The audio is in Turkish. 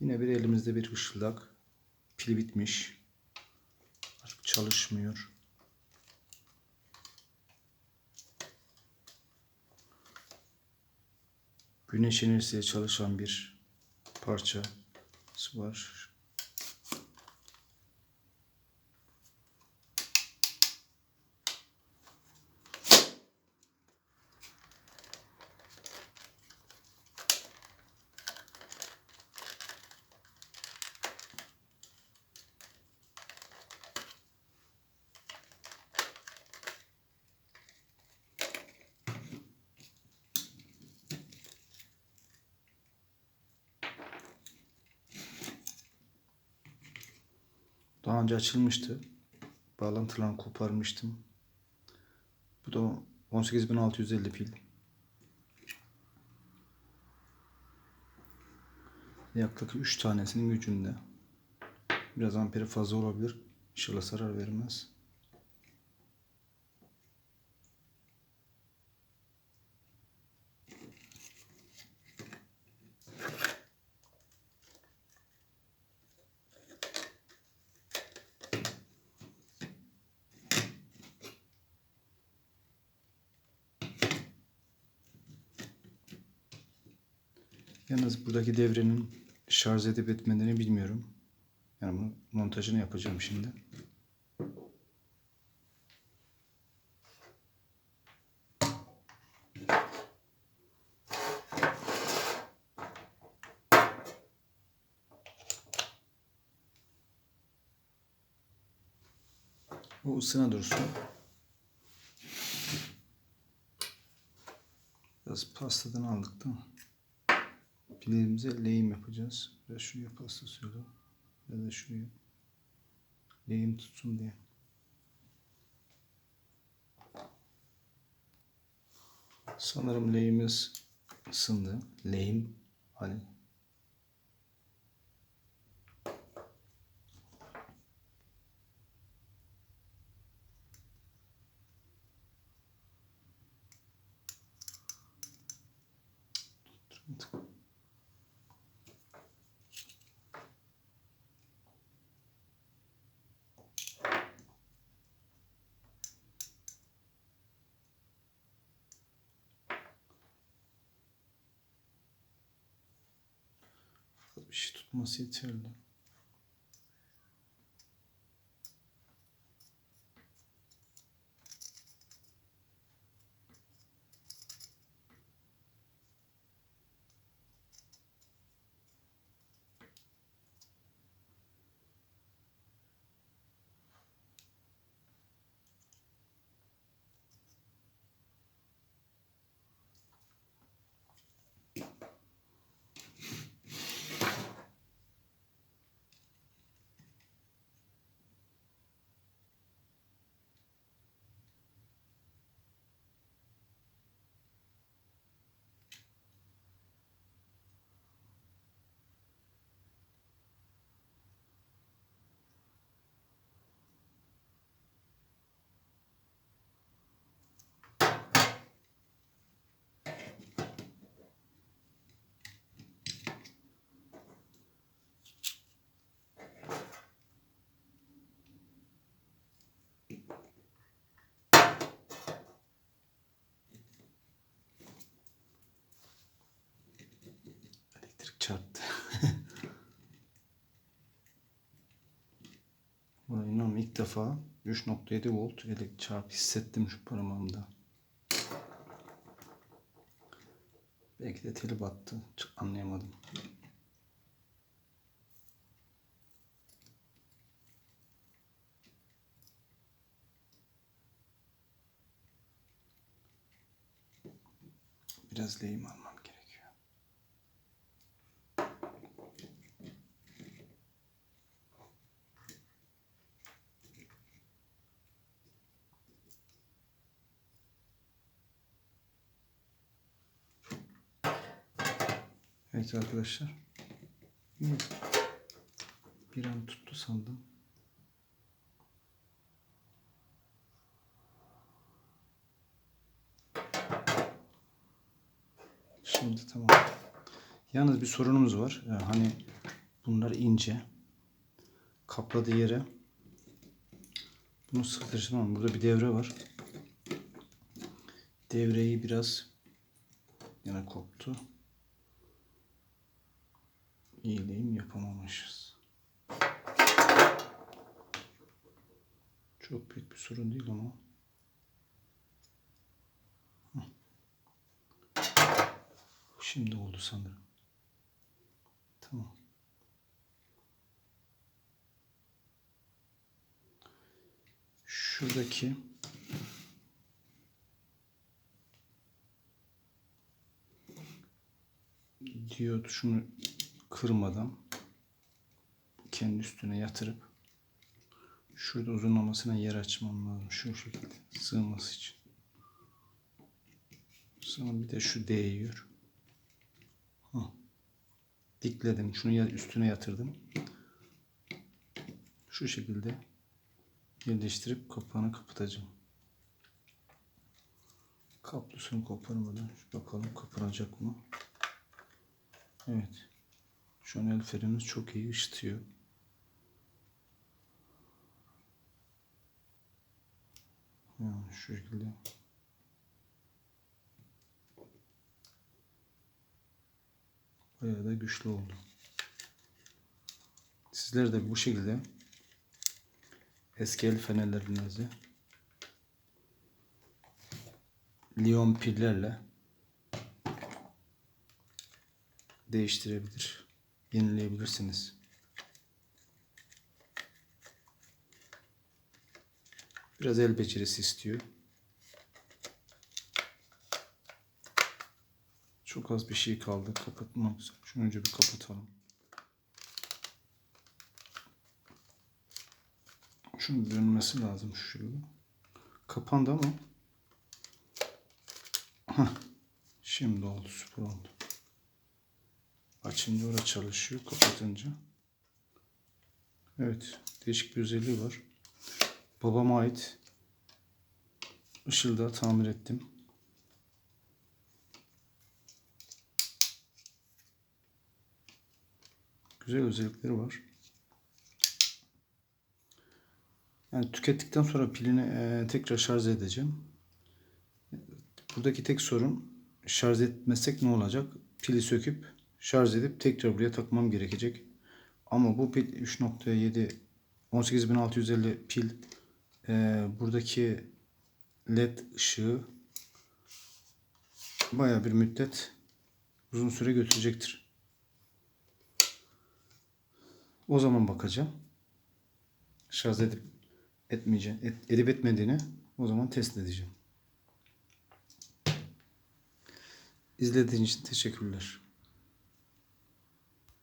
Yine bir elimizde bir ışıldak. Pil bitmiş. Artık çalışmıyor. Güneş enerjisiyle çalışan bir parçası var. Daha önce açılmıştı. Bağlantılarını koparmıştım. Bu da 18650 pil. Yaklaşık 3 tanesinin gücünde. Biraz amperi fazla olabilir. İnşallah zarar vermez. Yalnız buradaki devrenin şarj edip etmediğini bilmiyorum. Yani bunun montajını yapacağım şimdi. Bu ısına dursun. Biraz pastadan aldık değil mi? Pilimize lehim yapacağız. Biraz şuraya pasta sürelim. Ya da şuraya. Lehim tutsun diye. Sanırım lehimiz ısındı. Lehim hani bir şey tutması yeterli. İlk defa 3.7 volt elektrik çarp hissettim şu parmağımda. Belki de teli battı. Anlayamadım. Biraz lehim almam Evet arkadaşlar. Bir an tuttu sandım. Şimdi tamam. Yalnız bir sorunumuz var. Ee, Hani Bunlar ince. Kapladığı yere bunu sıkıştırmam. Burada bir devre var. Devreyi biraz yine koptu. İyileyim yapamamışız. Çok büyük bir sorun değil ama. Şimdi oldu sanırım. Tamam. Şuradaki diyot şunu kırmadan kendi üstüne yatırıp şurada uzunlamasına yer açmam lazım şu şekilde sığması için. Sonra bir de şu değiyor. Hah. Dikledim. Şunu üstüne yatırdım. Şu şekilde yerleştirip kapağını kapatacağım. Kablosunu koparmadan bakalım kapanacak mı? Evet. Şu an el frenimiz çok iyi ışıtıyor. Yani şu şekilde. Bayağı da güçlü oldu. Sizler de bu şekilde eski el fenerlerinizi Lion pillerle değiştirebilir, yenileyebilirsiniz. Biraz el becerisi istiyor. Çok az bir şey kaldı. Kapatmak üzere. Şunu önce bir kapatalım. Şunun dönmesi lazım şurada. Kapandı ama. Hah. Şimdi oldu. Süper oldu. Açınca orada çalışıyor. Kapatınca. Evet. Değişik bir özelliği var. Babama ait. Işılda tamir ettim. Güzel özellikleri var. Yani tükettikten sonra pilini eee, tekrar şarj edeceğim. Buradaki tek sorun şarj etmezsek ne olacak? Pili söküp şarj edip tekrar buraya takmam gerekecek. Ama bu pil 3.7 18650 pil eee, buradaki led ışığı baya bir müddet uzun süre götürecektir. O zaman bakacağım. Şarj edip etmeyeceğim, et, edip etmediğini o zaman test edeceğim. İzlediğiniz için teşekkürler.